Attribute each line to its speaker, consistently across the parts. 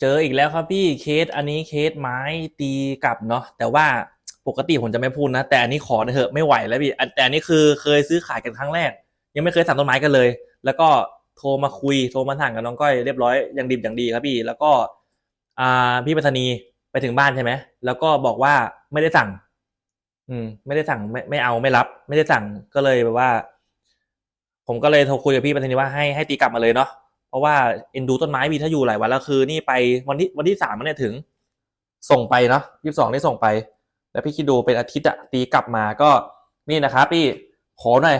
Speaker 1: เจออีกแล้วครับพี่เคสอันนี้เคสไม้ตีกลับเนาะแต่ว่าปกติผมจะไม่พูดนะ แต่อันนี้ขอเถอะไม่ไหวแล้วพี่แต่อันนี้คือเคยซื้อขายกันครั้งแรก ยังไม่เคยสั่งต้นไม้กันเลย แล้วก็โทรมาคุยโทรมาสั่งกับน้องก้อยเรียบร้อยอย่างดิบอย่างดีครับพี่ แล้วก็อ่าพี่ปัตนีไปถึงบ้านใช่ไหมแล้วก็บอกว่าไม่ได้สั่ง อืม ไม่ได้สั่งไม่ไม่เอาไม่รับ ไม่ได้สั่งก็เลยแบบว่า ผมก็เลยโทรคุยกับพี่ปัตนีว่าให้ให้ตีกลับมาเลยเนาะ ราะว่าเอ็นดูต้นไม้มีถ้าอยู่หลายวันแล้วคือนี่ไปวันที่วันที่สามมันเนี่ยถึง ส่งไปเนาะยี่สิบสองนี่ส่งไป แล้วพี่คิดดูเป็นอาทิตย์อะตีกลับมาก็นี่นะครับพี่ขอหน่อย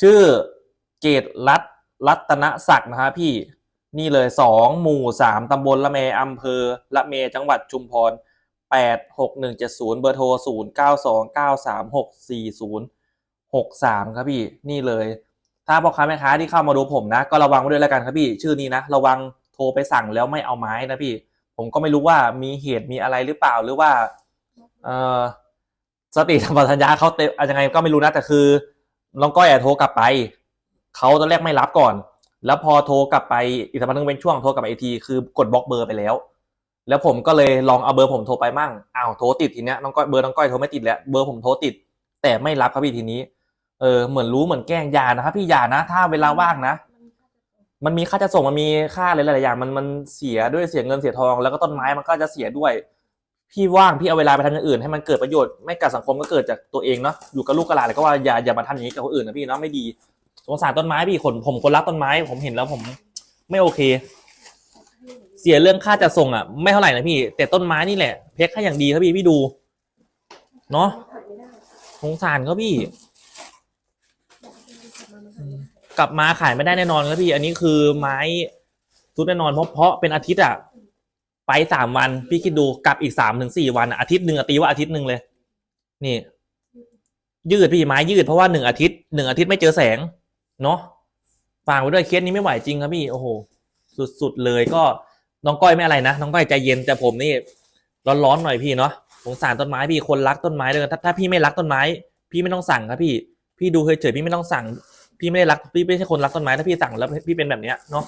Speaker 1: ชื่อเกตรัตรัตนศักดิ์นะครับพี่นี่เลยสองหมู่สามตำบลละเมอำเภอละเมจังหวัดชุมพรแปดหกหนึ่งเจ็ดศูนย์เบอร์โทรศูนย์เก้าสองเก้าสามหกสี่ศูนย์หกสามครับพี่นี่เลย ถ้าพ่อค้าแม่ค้าที่เข้ามาดูผมนะ ก็ระวังไว้ด้วยแล้วกันครับพี่ ชื่อนี้นะ ระวังโทรไปสั่งแล้วไม่เอาไม้นะพี่ ผมก็ไม่รู้ว่ามีเหตุมีอะไรหรือเปล่าหรือว่า เออสติสัมปชัญญะเขาเต็มอะไรยังไงก็ไม่รู้นะแต่คือน้องก้อยอโทรกลับไปเขาตอนแรกไม่รับก่อน แล้วพอโทรกลับไปอีกสักพักนึงเป็นช่วงโทรกลับไปอีทีคือกดบล็อกเบอร์ไปแล้ว แล้วผมก็เลยลองเอาเบอร์ผมโทรไปมั่งอ้าวโทรติดทีเนี้ยน้องก้อยเบอร์น้องก้อยโทรไม่ติดแล้วเบอร์ผมโทรติด แต่ไม่รับครับพี่ทีนี้ เออเหมือนรู้เหมือนแกล้งอยานะครับพี่อยานะถ้าเวลาว่างนะ มันมีค่าจะส่งมันมีค่าอะไรหลายๆอย่างมันมันเสียด้วยเสียเงินเสียทอง แล้วก็ต้นไม้มันก็จะเสียด้วย พี่ว่างพี่เอาเวลาไปทำอย่างอื่น ให้มันเกิดประโยชน์ไม่กับสังคมก็เกิดจากตัวเองเนาะอยู่กับลูกกับหลานแล้วก็ว่าอย่าอย่ามาทำอย่างนี้กับคนอื่นนะพี่เนาะไม่ดีสงสารต้นไม้พี่คนผมคนรักต้นไม้ ผมเห็นแล้วผม ไม่โอเค เสียเรื่องค่าจะส่งอะ ไม่เท่าไหร่นะพี่ แต่ต้นไม้นี่แหละ เพชรค่าอย่างดีครับพี่พี่ดู เนาะสงสารเขาพี่ กลับมาขายไม่ได้แน่นอนครับพี่ อันนี้คือไม้ทุดแน่นอนเพราะเพราะเป็นอาทิตย์อะไปสามวัน พี่คิดดูกลับอีกสามถึงสี่วันอะอาทิตย์หนึ่งอะตีว่าอาทิตย์หนึ่งเลย นี่ ยืดพี่ไม้ยืดเพราะว่าหนึ่งอาทิตย์หนึ่งอาทิตย์ไม่เจอแสง เนาะฝากไว้ด้วยเคสนี้ไม่ไหวจริงครับพี่ โอ้โห สุดๆเลยก็น้องก้อยไม่อะไรนะน้องก้อยใจเย็นแต่ผมนี่ร้อนๆหน่อยพี่เนาะสงสารต้นไม้พี่คนรักต้นไม้เลยถ้าถ้าพี่ไม่รักต้นไม้ พี่ไม่ต้องสั่งครับพี่ พี่ดูเฉยพี่ไม่ต้องสั่ง พี่ไม่ได้รักพี่ไม่ใช่คนรักต้นไม้ถ้าพี่สั่งแล้วพี่เป็นแบบเนี้ยเนาะ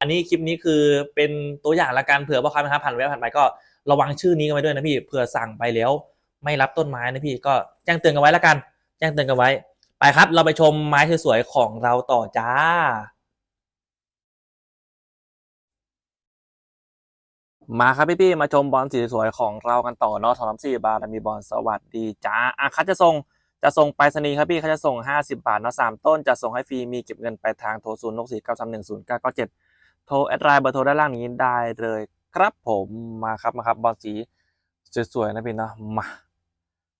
Speaker 1: อันนี้คลิปนี้คือเป็นตัวอย่างละกันเผื่อพ่อค้าแม่ค้าผ่านไปผ่านไปก็ระวังชื่อนี้กันไว้ด้วยนะพี่เผื่อสั่งไปแล้ว ไม่รับต้นไม้นะพี่ก็แจ้งเตือนกันไว้ละกัน แจ้งเตือนกันไว้ ไปครับ เราไปชมไม้สวยๆของเราต่อจ้ามาครับพี่ๆมาชมบอลสีสวยๆของเรากันต่อเนาะทอมสี่บาทมีบอลสวัสดีจ้าอะคัดจะส่ง จะส่งไปรษณีย์ครับพี่เขาจะส่ง 50 บาทเนาะสามต้นจะส่งให้ฟรีมีเก็บเงินปลายทางโทรศูนย์นกสี่เก้าสามหนึ่งศูนย์เก้าเก้าเจ็ดโทรแอดไลน์เบอร์โทรด้านล่างนี้ได้เลยครับผมมาครับมาครับบอลสีสวยๆนะพี่เนาะมา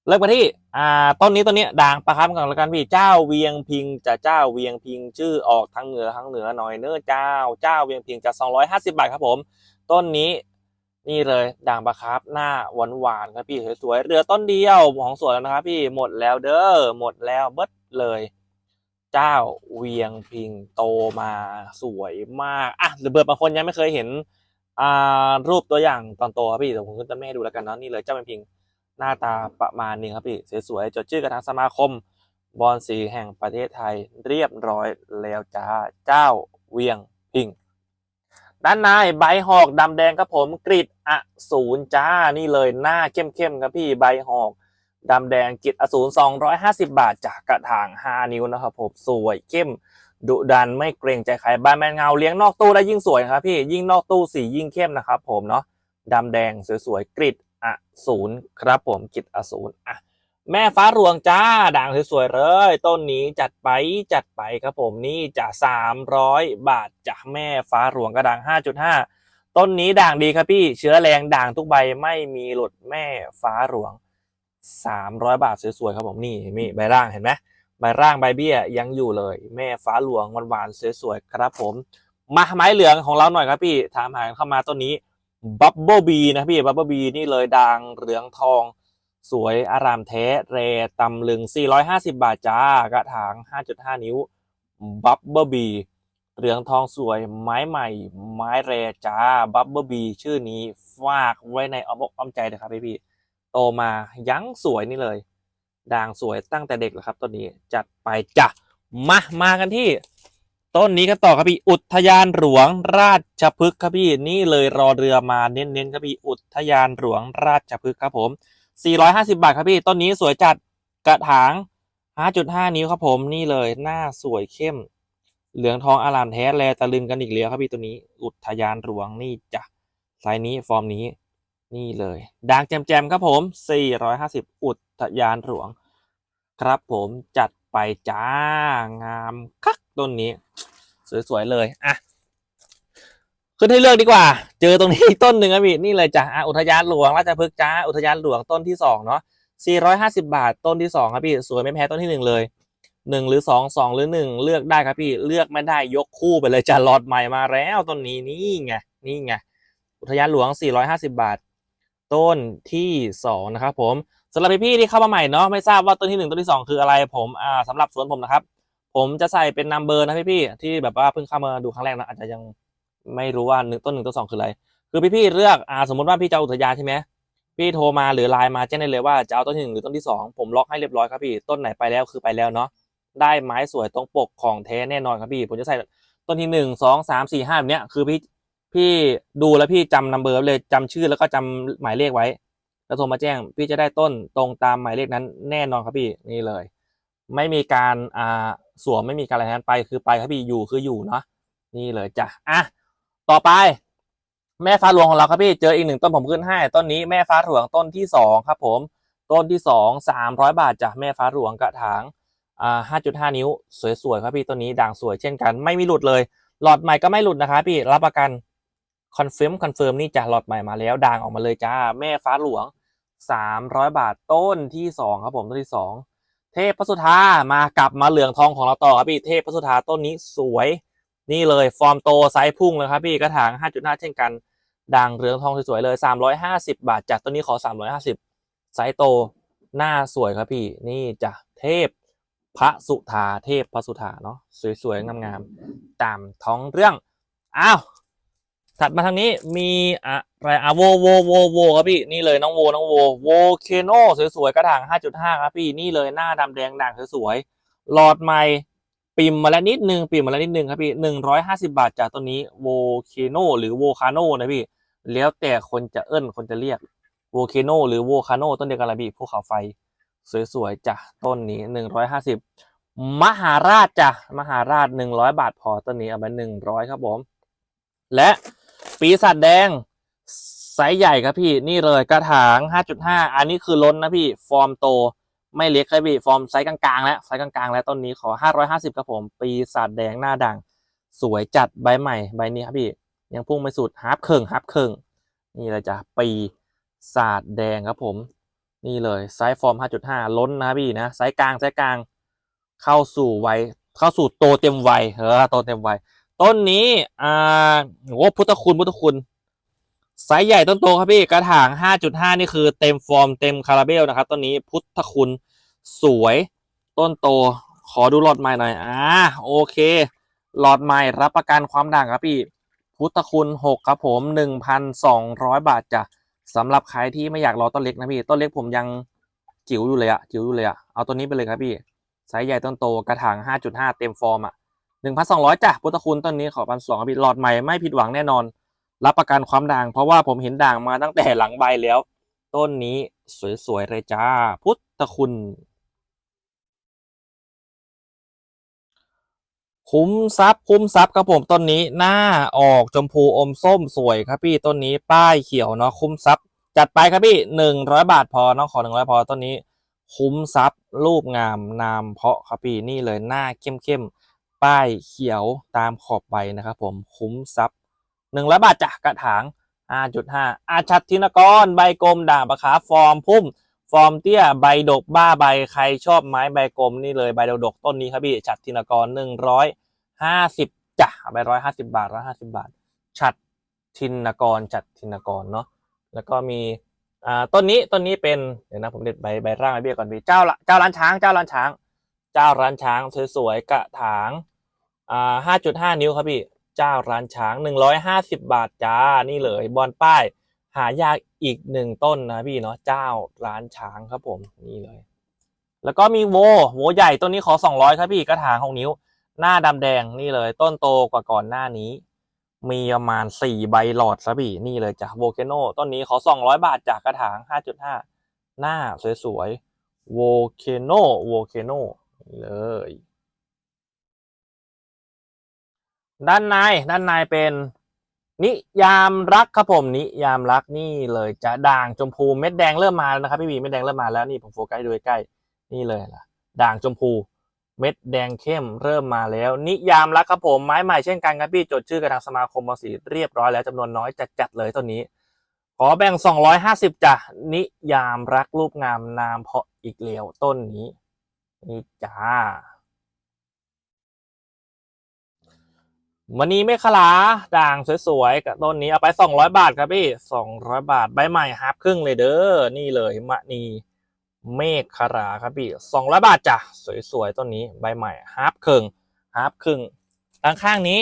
Speaker 1: เริ่มกันที่อ่าต้นนี้ต้นนี้ด่างประครับก่อนละกันพี่เจ้าเวียงพิงจะเจ้าเวียงพิงชื่อออกทั้งเหนือทั้งเหนือหน่อยเนื้อเจ้าเจ้าเวียงพิงจะ250 บาทครับผม ต้นนี้ นี่เลยด่างปลาคร์ฟหน้าหวานหวานๆครับพี่สวยๆเรือต้นเดียวของสวนแล้วนะครับ พี่หมดแล้วเด้อหมดแล้วเบิดเลย เจ้าเวียงพิงโตมาสวยมากอะหรือเบิดบางคนยังไม่เคยเห็นอ่ารูปตัวอย่างตอนโตครับพี่เดี๋ยวผมขึ้นต้นแม่ให้ดูแล้วกันเนาะนี่เลยเจ้าเวียงพิงหน้าตาประมาณนี้ครับพี่สวยๆจดชื่อกับทางสมาคมบอลสีแห่งประเทศไทยเรียบร้อยแล้วจ้าเจ้าเวียงพิง ด้านในใบหอกดำแดงครับผมกริดอสูรจ้านี่เลยหน้าเข้มๆครับพี่ใบหอกดำแดงกริดอสูร250 บาท จากกระถาง 5 นิ้วนะครับผมสวยเข้มดุดันไม่เกรงใจใครบ้านแมนเงาเลี้ยงนอกตู้ได้ยิ่งสวยครับพี่ยิ่งนอกตู้สียิ่งเข้มนะครับผมเนาะดำแดงสวยๆกริดอสูรครับผมกริดอสูรอะ แม่ฟ้าหลวงจ้าด่างสวยๆเลย ต้นนี้จัดไปจัดไปครับผมนี่จะสามร้อยบาทจากแม่ฟ้าหลวงกระด่างห้าจุดห้าต้นนี้ด่างดีครับพี่เชื้อแรงด่างทุกใบไม่มีหลุดแม่ฟ้าหลวงสามร้อยบาทสวยๆครับผมนี่มีใบร่างเห็นไหมใบร่างใบเบี้ยยังอยู่เลย แม่ฟ้าหลวงหวานๆสวยๆครับผมมาไม้เหลืองของเราหน่อยครับพี่ถามหาเข้ามาต้นนี้บับเบิลบีนะพี่บับเบิลบีนี่เลยด่างเหลืองทอง สวยอารามแท้ เรตำลึง 450 บาทจ้ากระถาง 5.5 นิ้ว บับเบิลบีเหลืองทองสวยไม้ใหม่ ไม้แรจ้าบับเบิลบีชื่อนี้ฝากไว้ในอ้อมอกอ้อมใจนะครับพี่พี่ๆโตมายังสวยนี่เลย ด่างสวยตั้งแต่เด็กแล้วครับตัวนี้จัดไปจ้ะมามากันที่ ต้นนี้กันต่อครับพี่อุทยานหลวงราชพฤกษ์ครับพี่นี่เลยรอเรือมาเน้นๆครับพี่อุทยานหลวงราชพฤกษ์ครับผม 450 บาทครับพี่ต้นนี้สวยจัดกระถาง 5.5 นิ้วครับผมนี่เลยหน้าสวยเข้ม เหลืองทองอลามแท้แลตะลึงกันอีกแล้วครับพี่ตัวนี้อุทยานหลวงนี่จ้ะไซส์นี้ฟอร์มนี้นี่เลยด่างแจมๆครับผม 450 อุทยานหลวง ครับผมจัดไปจ้างามคักต้นนี้ สวยๆเลยอะ ขึ้นให้เลือกดีกว่า เจอตรงนี้ต้นหนึ่งครับพี่นี่เลยจ้ะอะอุทยานหลวงราชพฤกษ์จ้าอุทยานหลวงต้นที่สองเนาะ450 บาทต้นที่สองครับพี่สวยไม่แพ้ต้นที่หนึ่งเลยหนึ่งหรือสองสองหรือหนึ่งเลือกได้ครับพี่เลือกไม่ได้ยกคู่ไปเลยจ้ะหลอดใหม่มาแล้วต้นนี้นี่ไงนี่ไงอุทยานหลวง 450 บาท ต้นที่สองนะครับผมสำหรับพี่ๆที่เข้ามาใหม่เนาะไม่ทราบว่าต้นที่หนึ่งต้นที่สองคืออะไรผมอ่าสำหรับสวนผมนะครับ ผมจะใส่เป็นนัมเบอร์นะพี่ๆที่แบบว่าเพิ่งเข้ามาดูครั้งแรกนะอาจจะยัง ไม่รู้ว่าหนึ่งต้นหนึ่งต้นสองคืออะไร คือพี่ๆเลือกอ่าสมมติว่าพี่จะอาอุทยานใช่ไหมพี่โทรมาหรือไลน์มาแจ้งได้เลยว่าจะเอาต้นที่หนึ่งหรือต้นที่สองผมล็อกให้เรียบร้อยครับพี่ต้นไหนไปแล้วคือไปแล้วเนาะได้ไม้สวยตรงปกของแท้แน่นอนครับพี่ผมจะใส่ต้นที่หนึ่งสองสามสี่ห้าแบบเนี้ยคือพี่พี่ดูแล้วพี่จำนัมเบอร์เลยจำชื่อแล้วก็จำหมายเลขไว้ แล้วโทรมาแจ้ง พี่จะได้ต้นตรงตามหมายเลขนั้นแน่นอนครับพี่นี่เลย ไม่มีการอ่าสวมไม่มีการอะไรนั้นไปคือไปครับพี่อยู่คืออยู่เนาะนี่เลยจ้ะอะ ต่อไป แม่ฟ้าหลวงของเราครับพี่เจออีกหนึ่งต้นผมขึ้นให้ต้นนี้แม่ฟ้าหลวงต้นที่สองครับผมต้นที่สองสามร้อยบาทจ้ะแม่ฟ้าหลวงกระถางอ่าห้าจุดห้านิ้ว สวยๆครับพี่ต้นนี้ด่างสวยเช่นกัน ไม่มีหลุดเลย หลอดใหม่ก็ไม่หลุดนะครับพี่รับประกันคอนเฟิร์มคอนเฟิร์มนี่จ้ะหลอดใหม่มาแล้วด่างออกมาเลยจ้าแม่ฟ้าหลวงสามร้อยบาทต้นที่สองครับผมต้นที่สองเทพพระสุธามากลับมาเหลืองทองของเราต่อครับพี่เทพพระสุธาต้นนี้สวย นี่เลยฟอร์มโตไซส์พุ่งเลยครับพี่กระถาง 5.5 เช่นกันด่างเหลืองทองสวยๆเลย 350 บาท จากต้นนี้ขอ 350 ไซส์โตหน้าสวยครับพี่นี่จ้ะเทพพระสุธาเทพพระสุธาเนาะสวยๆงามๆตามท้องเรื่องอ้าวถัดมาทางนี้มีอะไรอะโวโวโวโวครับพี่นี่เลยน้องโวน้องโวโวเคโนสวยๆกระถาง 5.5 ครับพี่นี่เลยหน้าดำแดงด่างสวยๆหลอดใหม่ ปิ่มมาแล้วนิดนึงปิ่มมาแล้วนิดนึงครับพี่150บาทจากต้นนี้โวเคโนหรือโวคาโนนะพี่ แล้วแต่คนจะเอิ้นคนจะเรียกโวเคโนหรือโวคาโนต้นเดียวกันละพี่ภูเขาไฟ สวยๆจ้ะต้นนี้150มหาราชจ้ะมหาราช100บาทพอต้นนี้เอาไป100ครับผม และปีศาจแดงไซส์ใหญ่ครับพี่นี่เลยกระถาง 5.5 อันนี้คือล้นนะพี่ ฟอร์มโต ไม่เล็กครับพี่ฟอร์มไซส์กลางๆแล้วไซส์กลางๆ แล้วต้นนี้ขอ 550ครับผมปีศาจแดงหน้าด่างสวยจัดใบใหม่ใบนี้ครับพี่ยังพุ่งไม่สุดฮาร์ปเคิงฮาร์ปเคิงนี่เลยจ้ะปีศาจแดงครับผม นี่เลยไซส์ฟอร์ม 5.5 ล้นนะพี่นะไซส์กลางไซส์กลางเข้าสู่วัยเข้าสู่โตเต็มวัยเออโตเต็มวัยต้นนี้อ่าโอ้พุทธคุณพุทธคุณไซส์ใหญ่ต้นโตครับพี่กระถาง 5.5 นี่คือเต็มฟอร์มเต็มคาราเบลนะครับต้นนี้พุทธคุณ สวยต้นโต ขอดูหลอดใหม่หน่อยอ่าโอเค หลอดใหม่รับประกันความด่างครับพี่พุทธคุณ6ครับผม 1,200 บาทจ้ะสำหรับใครที่ไม่อยากรอต้นเล็กนะพี่ต้นเล็กผมยังจิ๋วอยู่เลยอะจิ๋วอยู่เลยอะเอาตัวนี้ไปเลยครับพี่ไซส์ใหญ่ต้นโตกระถาง 5.5 เต็มฟอร์มอะหนึ่งพันสองร้อยจ้ะพุทธคุณต้นนี้ขอพันสองครับิดหลอดใหม่ไม่ผิดหวังแน่นอน รับประกันความด่าง เพราะว่าผมเห็นด่างมาตั้งแต่หลังใบแล้ว ต้นนี้สวยๆเลยจ้า พุทธคุณ คุ้มซับคุ้มซับครับผมต้นนี้หน้าออกชมพูอมส้มสวยครับพี่ต้นนี้ป้ายเขียวเนาะคุ้มซับจัดไปครับพี่หนึ่งร้อยบาทพอเนาะขอหนึ่งร้อยพอต้นนี้ คุ้มซับรูปงามนามเพาะครับพี่นี่เลยหน้าเข้มๆป้ายเขียวตามขอบใบนะครับผมคุ้มซับหนึ่งร้อยบาทจากกระถางห้าจุดห้าอาชัดทินกร ใบกลมด่างปะขาฟอร์มพุ่ม ฟอร์มเตี้ยใบดกบ้าใบใครชอบไม้ใบกลมนี่เลยใบดกๆต้นนี้ครับพี่ฉัดทินกรหนึ่งร้อยห้าสิบจ้ะใบร้อยห้าสิบาทร้อยห้าสิบาท ฉัดทินกรฉัดทินกรเนาะแล้วก็มีอ่าต้นนี้ต้นนี้เป็นเดี๋ยวนะผมเด็ดใบใบร่างใบเบี้ยก่อนพี่เจ้าละเจ้าร้านช้างเจ้าร้านช้าง เจ้าร้านช้างสวยๆกระถางอ่าห้าจุดห้านิ้วครับพี่ เจ้าร้านช้างหนึ่งร้อยห้าสิบบาทจ้านี่เลยบอลป้าย หายาก อีกหนึ่งต้นนะพี่เนาะเจ้าร้านช้างครับผมนี่เลย แล้วก็มีโวโวใหญ่ต้นนี้ขอสองร้อยครับพี่กระถางหกนิ้ว หน้าดำแดงนี่เลย ต้นโตกว่าก่อนหน้านี้ มีประมาณสี่ใบหลอดซะบีนี่เลยจ้ะโวเคโนต้นนี้ขอสองร้อยบาทจากกระถางห้าจุดห้าหน้าสวยๆโวเคโนโวเคโนนี่เลยด้านในด้านในเป็น นิยามรักครับผมนิยามรักนี่เลยจะด่างชมพูเม็ดแดงเริ่มมาแล้วนะครับพี่บีเม็ดแดงเริ่มมาแล้วนี่ผมโฟกัสดูใกล้นี่เลยล่ะด่างชมพู เม็ดแดงเข้มเริ่มมาแล้ว นิยามรักครับผมไม้ใหม่เช่นกันครับพี่จดชื่อกับทางสมาคมบอลสีเรียบร้อยแล้วจำนวนน้อยจัดๆเลยต้นนี้ ขอแบ่ง 250จ้ะนิยามรักรูปงามนามเพาะอีกเหลียวต้นนี้นี่จ้า มณีเมฆขลาด่างสวยๆกับต้นนี้เอาไป200บาทครับพี่200บาทใบใหม่ฮับครึ่งเลยเด้อนี่เลยมณีเมฆขลาครับพี่200บาทจ้ะสวยๆต้นนี้ใบใหม่ฮับครึ่งฮับครึ่งด้านข้างนี้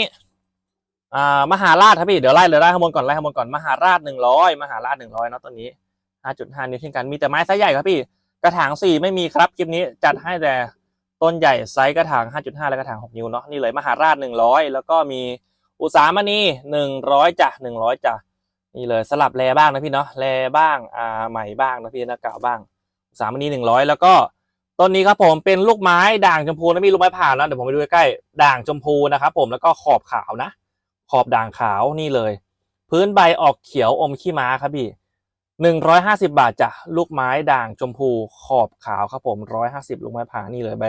Speaker 1: อ่ามหาราชครับพี่เดี๋ยวไล่เลยไล่ข้างบนก่อนไล่ข้างบนก่อนมหาราชหนึ่งร้อยมหาราชหนึ่งร้อยเนาะต้นนี้ห้าจุดห้านิ้วเช่นกันมีแต่ไม้ไซส์ใหญ่ครับพี่กระถางสี่ไม่มีครับคลิปนี้จัดให้แต่ ต้นใหญ่ไซส์กระถางห้าจุดห้าและกระถางหกนิ้วเนาะนี่เลยมหาราชหนึ่งร้อยแล้วก็มีอุสามณีหนึ่งร้อยจ้ะหนึ่งร้อยจ้ะนี่เลยสลับแลบ้างนะพี่เนาะแลบ้างอ่าใหม่บ้างนะพี่นะเก่าบ้างอุสามณีหนึ่งร้อยแล้วก็ต้นนี้ครับผมเป็นลูกไม้ด่างชมพูนะพี่ลูกไม้ผ่านนะเดี๋ยวผมไปดูใกล้ๆด่างชมพูนะครับผมแล้วก็ขอบขาวนะ ขอบด่างขาวนี่เลย พื้นใบออกเขียวอมขี้ม้าครับพี่หนึ่งร้อยห้าสิบาทจ้ะลูกไม้ด่างชมพูขอบขาวครับผมร้อยห้าสิบลูกไม้ผ่านี่เลยใบ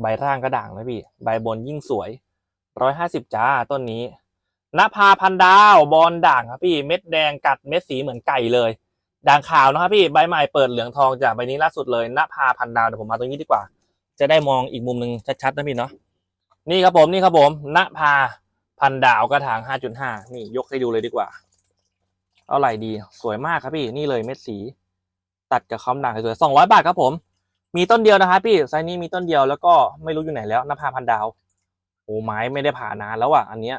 Speaker 1: ใบร่างก็ด่างนะพี่ใบบนยิ่งสวยร้อยห้าสิบจ้าต้นนี้นภาพันดาวบอลด่างครับพี่เม็ดแดงกัดเม็ดสีเหมือนไก่เลย ด่างขาวนะครับพี่ใบใหม่เปิดเหลืองทองจากใบนี้ล่าสุดเลยนภาพันดาวเดี๋ยวผมมาตรงนี้ดีกว่า จะได้มองอีกมุมหนึ่งชัดๆนะพี่เนาะนี่ครับผมนี่ครับผมนภาพันดาวกระถาง5.5 นี่ยกให้ดูเลยดีกว่า เอาไหร่ดี สวยมากครับพี่นี่เลยเม็ดสี ตัดกับคอมด่างสวยๆ200 บาทครับผม มีต้นเดียวนะครับพี่ไซนี้มีต้นเดียวแล้วก็ไม่รู้อยู่ไหนแล้วนภาพันดาวโอ้ไม้ไม่ได้ผ่านานแล้วอะ อันเนี้ย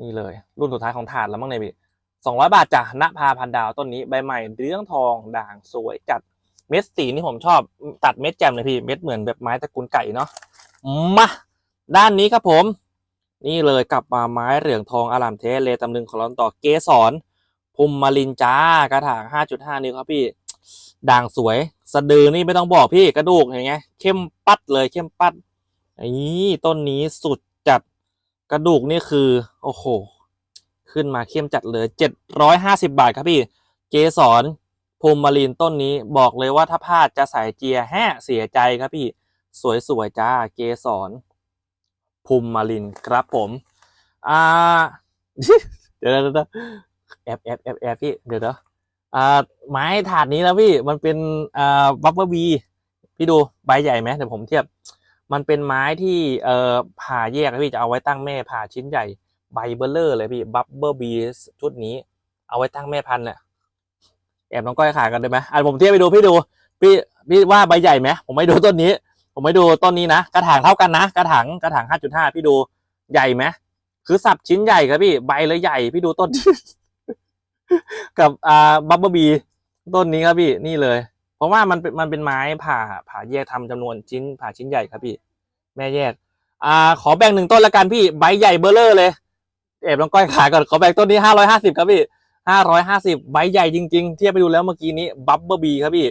Speaker 1: นี่เลย รุ่นสุดท้ายของถาดแล้วมั้งเนี่ยพี่200บาทจ้ะนภาพันดาวต้นนี้ใบใหม่เรื่องทองด่างสวยจัดเม็ดสีนี่ผมชอบตัดเม็ดแจ่มเลยพี่เม็ดเหมือนแบบไม้ตระกูลไก่เนาะมาด้านนี้ครับผม นี่เลยกลับมาไม้เหลืองทองอารามเทสเลตำลึงของเราต่อเกสรภูมิมารินจ้ากระถาง 5.5 นิ้วครับพี่ ด่างสวย สะดือนี่ไม่ต้องบอกพี่กระดูกเห็นไงเข้มปัดเลยเข้มปัดนี่ต้นนี้สุดจัดกระดูกนี่คือ โอ้โห ขึ้นมาเข้มจัดเลย750บาทครับพี่ เกสรภูมิมารินต้นนี้บอกเลยว่าถ้าพลาดจะใส่เจียแห่เสียใจครับพี่ สวยๆจ้าเกสรภูมิมารินครับผมอ่าเดี๋ยวเดี๋ยวเดี๋ยวแอบแอบแอบแอบพี่เดี๋ยวเดี๋ยว อ่าไม้ถาดนี้แล้วพี่มันเป็นอ่าบับเบิลบีพี่ดูใบใหญ่ไหมเดี๋ยวผมเทียบ มันเป็นไม้ที่เอ่อผ่าแยกนะพี่จะเอาไว้ตั้งแม่ผ่าชิ้นใหญ่ใบเบลเลอร์เลยพี่บับเบิลบีชุดนี้ เอาไว้ตั้งแม่พันธุ์เนี่ยแอบน้องก้อยขายกันได้ไหมอะผมเทียบไปดูพี่ดู พี่พี่ว่าใบใหญ่ไหมผมไม่ดูต้นนี้ ผมไม่ดูต้นนี้นะกระถางเท่ากันนะกระถางกระถาง5.5พี่ดูใหญ่ไหมคือสับชิ้นใหญ่ครับพี่ใบเลยใหญ่พี่ดูต้น กับอ่าบับเบิลบีต้นนี้ครับพี่นี่เลย เพราะว่ามันเป็นมันเป็นไม้ผ่าผ่าแยกทำจำนวนชิ้นผ่าชิ้นใหญ่ครับพี่ แม่แยก อ่า ขอแบ่งหนึ่งต้นละกันพี่ใบใหญ่เบอร์เลอร์เลยเอฟลองก้อยขายก่อนขอแบ่งต้นนี้ห้าร้อยห้าสิบครับพี่ห้าร้อยห้าสิบใบใหญ่จริงๆเทียบไปดูแล้วเมื่อกี้นี้บับเบิลบีครับพี่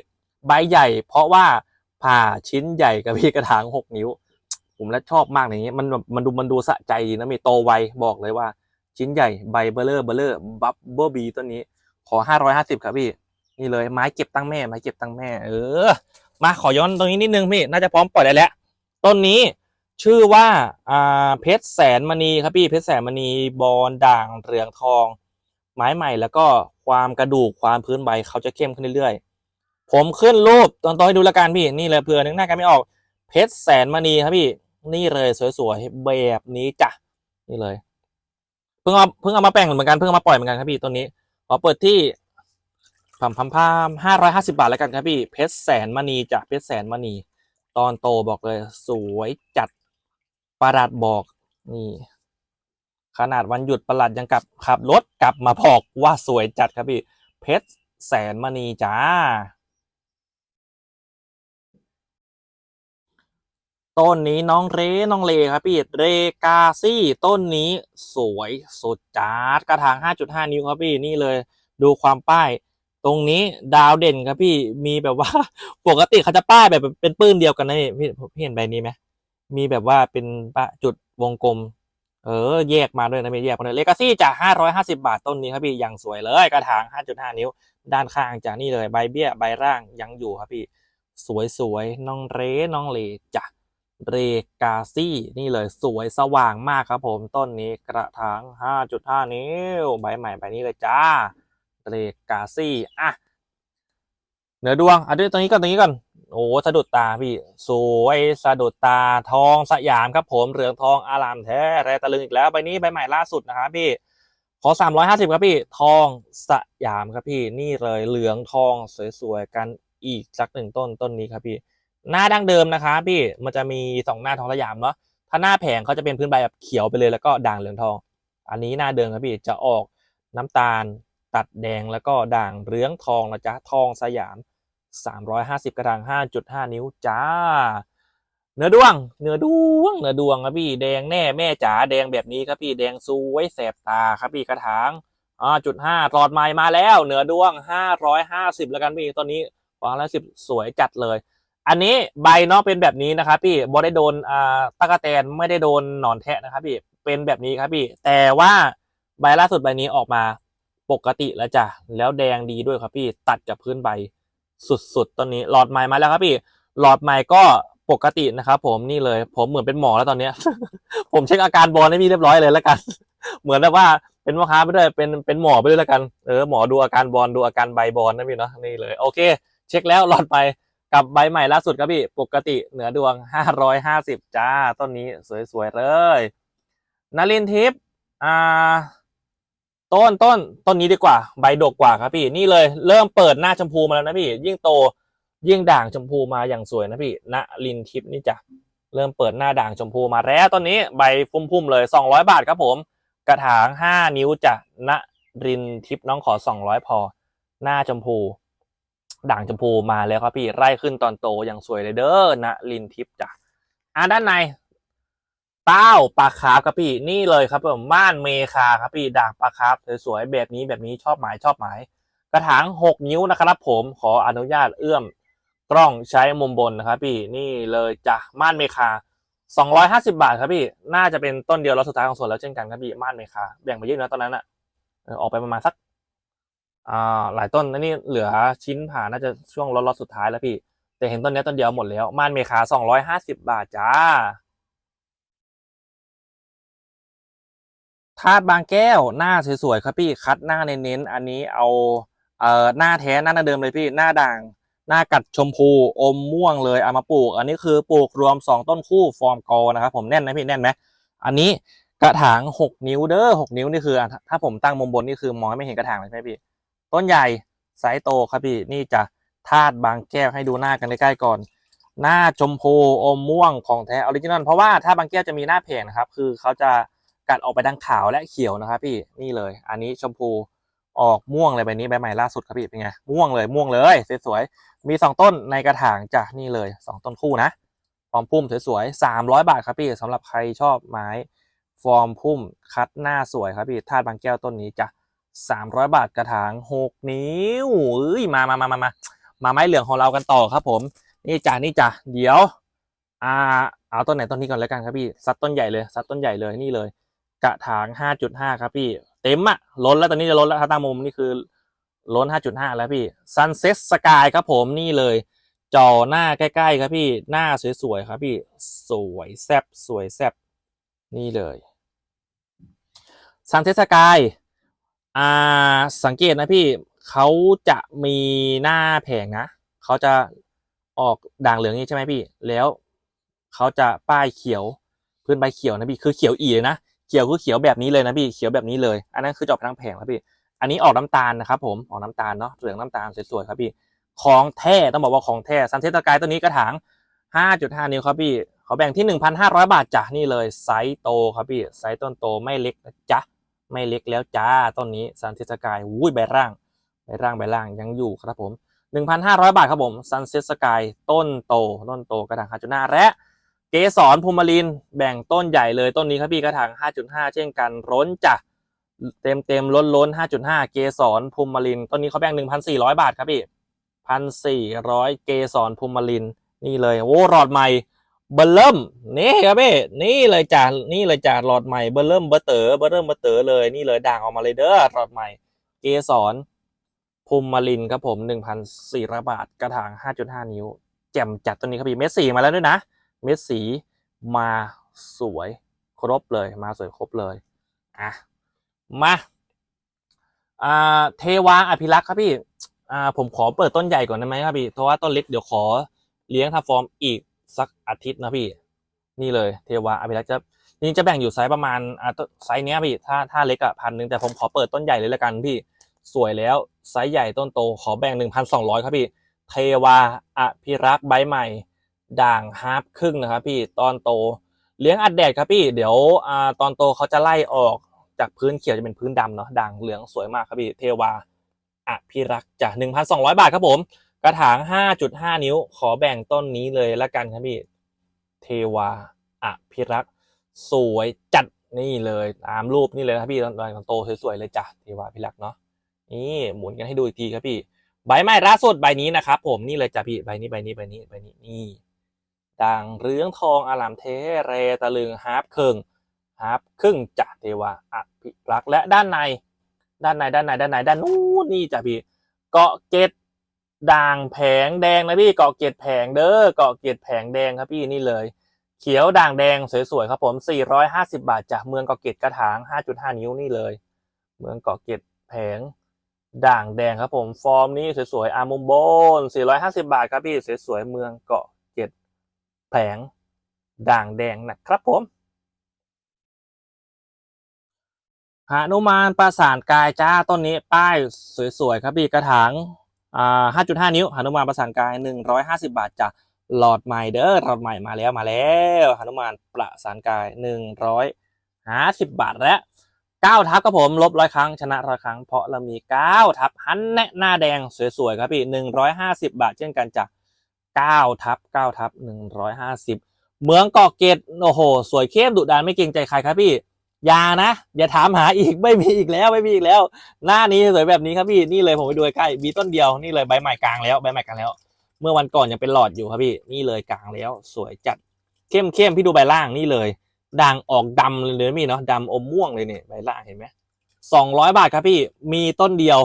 Speaker 1: ใบใหญ่ เพราะว่าผ่าชิ้นใหญ่กับพี่กระถางหกนิ้ว ผมแล้วชอบมากอย่างนี้มันมันดูมันดูสะใจนะมีโตไวบอกเลยว่า ชิ้นใหญ่ใบเบลเลอร์เบลเลอร์บับเบิลบีต้นนี้ ขอห้าร้อยห้าสิบครับพี่ นี่เลยไม้เก็บตั้งแม่ไม้เก็บตั้งแม่ เออ มาขอย้อนตรงนี้นิดนึงพี่ น่าจะพร้อมปล่อยได้แล้ว ต้นนี้ชื่อว่าอ่าเพชรแสนมณีครับพี่ เพชรแสนมณีบอลด่างเหลืองทอง ไม้ใหม่แล้วก็ความกระดูกความพื้นใบเขาจะเข้มขึ้นเรื่อยๆ ผมขึ้นรูปตอนตอนให้ดูละกันพี่ นี่เลยเผื่อนึกหน้ากันไม่ออก เพชรแสนมณีครับพี่ นี่เลยสวยๆแบบนี้จ้ะ นี่เลย พิ่งเอาเพิ่งเอามาแปลงเหมือนกันเพิ่งเอามาปล่อยเหมือนกันครับพี่ต้นนี้ขอเปิดที่พัมพัมพามห้าร้อยห้าสิบาทแล้วกันครับพี่เพชรแสนมณีจ้ะเพชรแสนมณี ตอนโตบอกเลย สวยจัดประหลัดบอกนี่ ขนาดวันหยุดประหลัดยังกลับขับรถกลับมาบอกว่าสวยจัดครับพี่ เพชรแสนมณีจ้า ต้นนี้น้องเรน้องเลครับพี่เรกาซี่ต้นนี้สวยสุดจัดกระถาง 5.5 นิ้วครับพี่นี่เลยดูความป้าย ตรงนี้ดาวเด่นครับพี่มีแบบว่าปกติเขาจะป้ายแบบเป็นปื้นเดียวกันนะนี่พี่พี่เห็นใบนี้ไหมมีแบบว่าเป็นปจุดวงกลม เออ แยกมาด้วยนะพี่แยกมาด้วยเลกาซี่จาก 550 บาทต้นนี้ครับพี่ยังสวยเลยกระถาง 5.5 นิ้ว ด้านข้างจากนี่เลยใบเบี้ยใบร่างยังอยู่ครับพี่ สวยๆน้องเรน้องเลจ้ะ เรกาซี่นี่เลยสวยสว่างมากครับผมต้นนี้กระถาง 5.5 นิ้ว ใบใหม่ใบนี้เลยจ้าเรกาซี่อะเหนือดวงอะด้วยตรงนี้ก่อนตรงนี้ก่อนโอ้สะดุดตาพี่ สวยสะดุดตาทองสยามครับผมเหลืองทองอารามแท้แรตะลึงอีกแล้วใบนี้ใบใหม่ล่าสุดนะครับพี่ขอ 350 ครับพี่ทองสยามครับพี่นี่เลยเหลืองทองสวยๆกันอีกสักหนึ่งต้นต้นนี้ครับพี่ หน้าดั้งเดิมนะคะ พี่มันจะมีสองหน้าทองสยามเนาะถ้าหน้าแผงเขาจะเป็นพื้นใบแบบเขียวไปเลยแล้วก็ด่างเหลืองทอง อันนี้หน้าเดิมครับพี่จะออกน้ำตาล ตัดแดงแล้วก็ด่างเหลืองทองนะจ๊ะทองสยาม 350 กระถาง 5.5 นิ้วจ้า เนื้อดวง เนื้อดวง เนื้อดวงครับพี่แดงแน่แม่จ๋าแดงแบบนี้ครับพี่แดงสวยแสบตาครับพี่กระถางอ่าจุดห้าหลอดไม้มาแล้ว เหนือดวง550แล้วกันพี่ตอนนี้วางแล้วสิบสวยจัดเลย อันนี้ใบเนาะเป็นแบบนี้นะครับพี่บอได้โดนอ่าตะกะแตนไม่ได้โดนหนอนแทะนะครับพี่เป็นแบบนี้ครับพี่ แต่ว่าใบล่าสุดใบนี้ออกมาปกติแล้วจ้ะแล้วแดงดีด้วยครับพี่ตัดกับพื้นใบสุดๆตอนนี้หลอดไม้มาแล้วครับพี่ หลอดไม้ก็ปกตินะครับผมนี่เลย ผมเหมือนเป็นหมอแล้วตอนเนี้ย ผมเช็คอาการบอลให้พี่เรียบร้อยเลยแล้วกัน เหมือนแบบว่าเป็นพ่อค้าไปด้วยเป็นเป็นหมอไปด้วยแล้วกันเออหมอดูอาการบอลดูอาการใบบอลนะพี่เนาะนี่เลย โอเค เช็คแล้วหลอดไป กับใบใหม่ล่าสุดครับพี่ ปกติเหนือดวง 550 จ้า ต้นนี้สวยๆเลยนารินทิพย์อ่า ต้นต้นต้นนี้ดีกว่า ใบดกกว่าครับพี่ นี่เลยเริ่มเปิดหน้าชมพูมาแล้วนะพี่ ยิ่งโตยิ่งด่างชมพูมาอย่างสวยนะพี่ณลินทิพย์นี่จ้ะเริ่มเปิดหน้าด่างชมพูมาแล้วต้นนี้ใบพุ่มๆเลย 200 บาทครับผม กระถาง 5 นิ้วจ้ะณรินทิพย์น้องขอ 200 พอ หน้าชมพู ด่างชมพูมาแล้วครับพี่ไร่ขึ้นตอนโตอย่างสวยเลยเด้อณลินทิพย์จ้ะอ่าด้านในเต้าปลาคาร์ฟครับพี่นี่เลยครับผมม่านเมคาครับพี่ด่างปลาคาร์ฟสวยๆแบบนี้แบบนี้ชอบหมายชอบหมายกระถาง6นิ้วนะครับผมขออนุญาตเอื้อมกล้องใช้มุมบนนะครับพี่นี่เลยจ้ะม่านเมคา250บาทครับพี่ น่าจะเป็นต้นเดียวแล้วสุดท้ายของสวนแล้วเช่นกันครับพี่ม่านเมคาแบ่งไปเยอะนะตอนนั้นอะออกไปประมาณสัก อ่าหลายต้นนะนี่เหลือชิ้นผ่านน่าจะช่วงล็อตสุดท้ายแล้วพี่ แต่เห็นต้นนี้ต้นเดียวหมดแล้วม่านเมคา250บบาทจ้าธาตุบางแก้วหน้าสวยๆครับพี่คัดหน้าเน้นๆอันนี้เอาเอ่อหน้าแท้หน้าเดิมเลยพี่หน้าด่างหน้ากัดชมพูอมม่วงเลยเอามาปลูก อันนี้คือปลูกรวม 2 ต้นคู่ฟอร์มกอนะครับผมแน่นไหมพี่แน่นไหมอันนี้กระถาง 6 นิ้วเด้อ6นิ้วนี่คือ ถ้าผมตั้งมุมบนนี่คือมองไม่เห็นกระถางเลยใช่ไหมพี่ ต้นใหญ่ไซส์โตครับพี่นี่จะธาตุบางแก้วให้ดูหน้ากันใกล้ๆก่อน หน้าชมพูอมม่วงของแท้ออริจินอลเพราะว่าถ้าบางแก้วจะมีหน้าแผงนะครับ คือเขาจะกัดออกไปทางขาวและเขียวนะครับ พี่นี่เลย อันนี้ชมพูออกม่วงเลยใบนี้ใบใหม่ล่าสุดครับพี่เป็นไงม่วงเลยม่วงเลยสวยๆมีสองต้นในกระถางจ้ะนี่เลยสองต้นคู่นะฟอร์มพุ่มสวยๆสามร้อยบาทครับพี่สำหรับใครชอบไม้ฟอร์มพุ่มคัดหน้าสวยครับพี่ธาตุบางแก้วต้นนี้จ้ะ สามร้อยบาทกระถางหกนิ้วเอ้ยมามามามามามาไม้เหลืองของเรากันต่อครับ ผม นี่จ้ะนี่จ้ะเดี๋ยว อ่า เอาต้นไหนต้นนี้ก่อนแล้วกันครับพี่ซัดต้นใหญ่เลยซัดต้นใหญ่เลยนี่เลย กระถาง 5.5 ครับพี่ เต็มอะล้นแล้วตอนนี้จะล้นแล้วถ้าตั้งมุมนี่คือล้น 5.5 แล้วพี่ Sunset Sky ครับผมนี่เลยจอหน้าใกล้ๆครับพี่หน้าสวยๆครับพี่สวยแซบสวยแซบนี่เลย Sunset Sky อ่าสังเกตนะพี่เขาจะมีหน้าแผงนะเขาจะออกด่างเหลืองนี่ใช่ไหมพี่ แล้วเขาจะป้ายเขียวพื้นใบเขียวนะพี่คือเขียวอีเลยนะเขียวคือเขียวแบบนี้เลยนะพี่เขียวแบบนี้เลย อันนั้นคือจอบทั้งแผงครับพี่ อันนี้ออกน้ำตาลนะครับผมออกน้ำตาลเนาะเหลืองน้ำตาลสวยๆครับพี่ ของแท้ต้องบอกว่าของแท้ซันเทสกายตัวนี้กระถาง 5.5 นิ้วครับพี่เขาแบ่งที่ 1,500 บาทจ้ะนี่เลยไซส์โตครับพี่ไซส์ต้นโตไม่เล็กนะจ๊ะ ไม่เล็กแล้วจ้าต้นนี้ซันเทสกายอุ้ยใบร่างใบร่างใบร่างยังอยู่ครับผม1,500 บาทครับผมซันเซ็ตสกายต้นโต ต้นโตกระถาง5.5และเกสรภูมิลินแบ่งต้นใหญ่เลยต้นนี้ครับพี่กระถาง 5.5 เช่นกันร้นจ้ะเต็มเต็มล้นล้น5.5 เกสรภูมิลินต้นนี้เขาแบ่ง 1,400 บาทครับพี่1,400 เกสรภูมิลินนี่เลยโอ้หลอดใหม่ เบลเริ่มนี่ครับพี่นี่เลยจ้ะนี่เลยจ้ะหลอดใหม่เบลเริ่มเบอร์เต๋อเบอร์เริ่มเบอร์เต๋อเลยนี่เลยด่างออกมาเลยเด้อหลอดใหม่ เกสรภูมิลินครับผม1,400บาทกระถาง5.5นิ้ว แจ่มจัดตัวนี้ครับพี่เม็ดสีมาแล้วด้วยนะ เม็ดสีมาสวยครบเลยมาสวยครบเลยอะมาอ่าเทวาอภิรักษ์ครับพี่อ่าผมขอเปิดต้นใหญ่ก่อนได้ไหมครับพี่เพราะว่าต้นเล็กเดี๋ยวขอเลี้ยงทำฟอร์มอีก สักอาทิตย์นะพี่ นี่เลยเทวาอภิรักษ์จะนี่จะแบ่งอยู่ไซส์ประมาณอ่าไซส์เนี้ยพี่ถ้าถ้าเล็กอะพันหนึ่งแต่ผมขอเปิดต้นใหญ่เลยละกันพี่ สวยแล้วไซส์ใหญ่ต้นโตขอแบ่งหนึ่งพันสองร้อยครับพี่ เทวาอภิรักษ์ใบใหม่ ด่างฮาร์ปครึ่งนะครับพี่ตอนโต เลี้ยงอัดแดดครับพี่ เดี๋ยวอ่าตอนโตเขาจะไล่ออกจากพื้นเขียวจะเป็นพื้นดำเนาะด่างเหลืองสวยมากครับพี่เทวาอภิรักษ์จาก1,200บาทครับผม กระถาง 5.5 นิ้ว ขอแบ่งต้นนี้เลยละกันครับพี่ เทวาอภิรักษ์สวยจัดนี่เลยตามรูปนี่เลยนะครับพี่ตอนโตสวยๆเลยจ้ะเทวาอภิรักษ์เนาะนี่หมุนกันให้ดูอีกทีครับพี่ ใบไม้ล่าสุดใบนี้นะครับผมนี่เลยจ้ะพี่ใบนี้ใบนี้ใบนี้ใบนี้นี่ด่างเรืองทองอาลามเทเรตะลึงฮาร์ปเครงฮาร์ปครึ่งจ่าเทวาอภิรักษ์และด้านใน ด้านในด้านในด้านในด้านนู้นนี่จ้ะพี่เกาะเกต ด่างแผงแดงนะพี่เกาะเกตแผงเด้อเกาะเกตแผงแดงครับพี่นี่เลย เขียวด่างแดงสวยๆครับผม 450 บาทจากเมืองเกาะเกตกระถาง 5.5 นิ้วนี่เลย เมืองเกาะเกตแผงด่างแดงครับผมฟอร์มนี้สวยๆอามุมโบน 450 บาทครับพี่สวยๆเมืองเกาะเกตแผงด่างแดงนะครับผมหานุมานประสานกายจ้าต้นนี้ป้ายสวยๆครับพี่กระถาง 5.5 นิ้วหนุมานประสานกาย 150 บาทจ้ะหลอดใหม่เด้อหลอดใหม่มาแล้วมาแล้วหนุมานประสานกาย 150 บาทและ9ทับครับผมลบร้อยครั้งชนะร้อยครั้งเพราะเรามี9ทับหันแนะหน้าแดงสวยๆครับพี่150 บาทเช่นกันจ้ะ9ทับ9ทับ150 เมืองเกาะเกตโอ้โห สวยเข้มดุดันไม่เกรงใจใครครับพี่ อย่านะ อย่าถามหาอีกไม่มีอีกแล้วไม่มีอีกแล้ว หน้านี้สวยแบบนี้ครับพี่นี่เลยผมไปดูใกล้มีต้นเดียวนี่เลยใบใหม่กลางแล้วใบใหม่กลางแล้ว เมื่อวันก่อนยังเป็นหลอดอยู่ครับพี่นี่เลยกลางแล้ว สวยจัดเข้มเข้มพี่ดูใบล่างนี่เลยด่างออกดำเลยนะพี่เนาะดำอมม่วงเลยเนี่ยใบล่างเห็นไหมสองร้อยบาทครับพี่มีต้นเดียว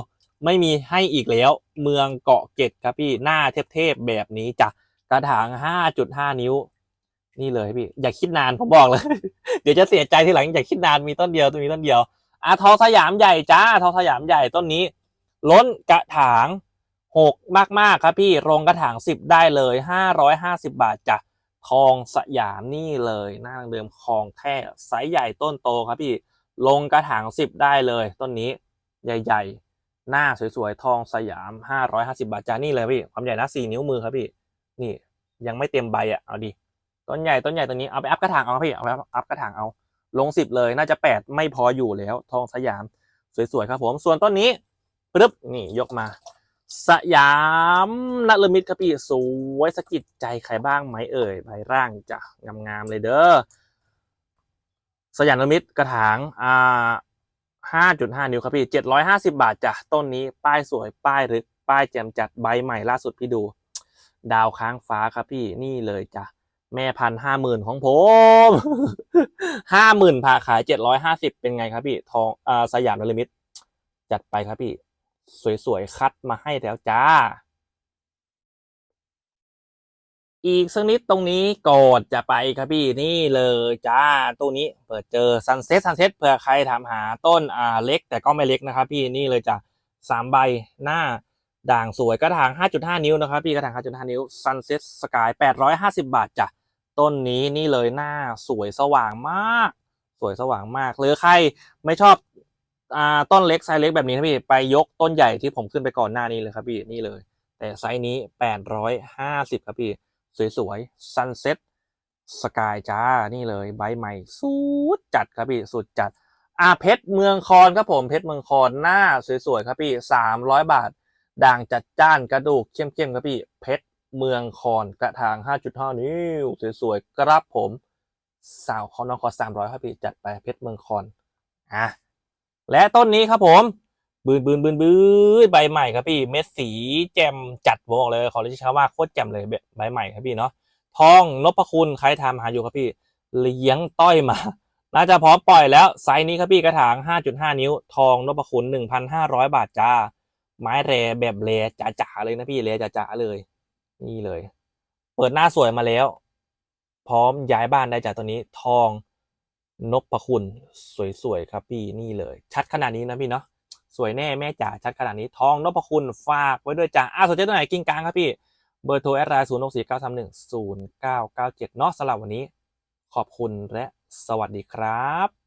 Speaker 1: ไม่มีให้อีกแล้ว เมืองเกาะเกตครับพี่หน้าเทพๆแบบนี้จ้ะกระถาง 5.5 นิ้ว นี่เลยพี่ อย่าคิดนานผมบอกเลย เดี๋ยวจะเสียใจทีหลังอย่าคิดนานมีต้นเดียวตัวนี้ต้นเดียวอาทองสยามใหญ่จ้าทองสยามใหญ่ต้นนี้ ล้นกระถางหกมากๆครับพี่ลงกระถางสิบได้เลยห้าร้อยห้าสิบบาทจ้ะทองสยามนี่เลยหน้าเดิมคลองแค่ไซส์ใหญ่ต้นโตครับพี่ลงกระถางสิบได้เลย ต้นนี้ใหญ่ ๆ หน้าสวยๆทองสยาม550 บาทจ้านี่เลยพี่ความใหญ่นะ4นิ้วมือครับพี่ นี่ยังไม่เต็มใบอะเอาดิ ต้นใหญ่ต้นใหญ่ตัวนี้เอาไปอัพกระถางเอาพี่เอาไปอัพกระถางเอา ลงสิบเลยน่าจะแปดไม่พออยู่แล้ว ทองสยามสวยๆครับผม ส่วนต้นนี้ปึ๊บนี่ยกมา สยามนัลมิตครับพี่สวยสะกิดใจใครบ้างไหมเอ่ยใบร่างจ้ะงามๆเลยเด้อสยามนลมิตรกระถางอ่าห้าจุดห้านิ้วครับพี่เจ็ดร้อยห้าสิบาทจ้ะต้นนี้ป้ายสวยป้ายรึกป้ายแจ่มจัดใบใหม่ล่าสุดพี่ดู ดาวค้างฟ้าครับพี่นี่เลยจ้ะ แม่พันห้าหมื่นของผมห้าหมื่นผ่าขายเจ็ดร้อยห้าสิบเป็นไงครับพี่ ทองอ่าสยามนลิมิต จัดไปครับพี่ สวยๆ คัดมาให้แล้วจ้า อีกสักนิดตรงนี้ก่อนจะไปครับพี่นี่เลยจ้าตัวนี้เปิดเจอซันเซ็ตซันเซ็ตเผื่อใครถามหาต้นอ่าเล็ก แต่ก็ไม่เล็กนะครับพี่นี่เลยจ้ะสามใบหน้าด่างสวยกระถาง 5.5 นิ้วนะครับ พี่กระถาง 5.5 นิ้วซันเซ็ตสกาย850 บาทจ้ะ ต้นนี้นี่เลยหน้าสวยสว่างมาก สวยสว่างมาก หรือใครไม่ชอบอ่าต้นเล็กไซส์เล็กแบบนี้นะพี่ไปยกต้นใหญ่ที่ผมขึ้นไปก่อนหน้านี้เลยครับพี่นี่เลย แต่ไซส์นี้ 850 ครับพี่สวยๆ Sunset Sky จ้านี่เลยใบใหม่สุดจัดครับพี่สุดจัดอาเพชรเมืองคอนครับผมเพชรเมืองคอนหน้าสวยๆครับพี่300บาท ด่างจัดจ้านกระดูกเข้มๆครับพี่เพชร เมืองคอนกระถาง 5.5 นิ้ว สวยๆครับผม สาวคอนนองคอ300ครับพี่จัดไปเพชรเมืองคอนอะและต้นนี้ครับผมบืนบืนบืนบืนใบใหม่ครับพี่ เม็ดสีแจ่มจัดบอกเลย ขอเรียกชาว่าโคตรแจ่มเลยใบใหม่ครับพี่เนาะทองนพคุณใครทำหาอยู่ครับพี่ เลี้ยงต้อยมา น่าจะพร้อมปล่อยแล้วไซส์นี้ครับพี่กระถาง 5.5 นิ้ว ทองนพคุณ 1,500 บาทจ้า ไม้แรแบบแรจ๋าๆเลยนะพี่แรจ๋าๆเลย นี่เลย เปิดหน้าสวยมาแล้ว พร้อมย้ายบ้านได้จากตัวนี้ทองนพะคุณสวยๆครับพี่นี่เลย ชัดขนาดนี้นะพี่เนาะสวยแน่แม่จ๋าชัดขนาดนี้ทองนพคุณฝากไว้ด้วยจ้าอ่าสนใจตัวไหนกิ้งกลางครับพี่ เบอร์โทรแอดไลน์ศูนย์หกสี่เก้าสามหนึ่งศูนย์เก้าเก้าเจ็ดเนาะสำหรับวันนี้ ขอบคุณและสวัสดีครับ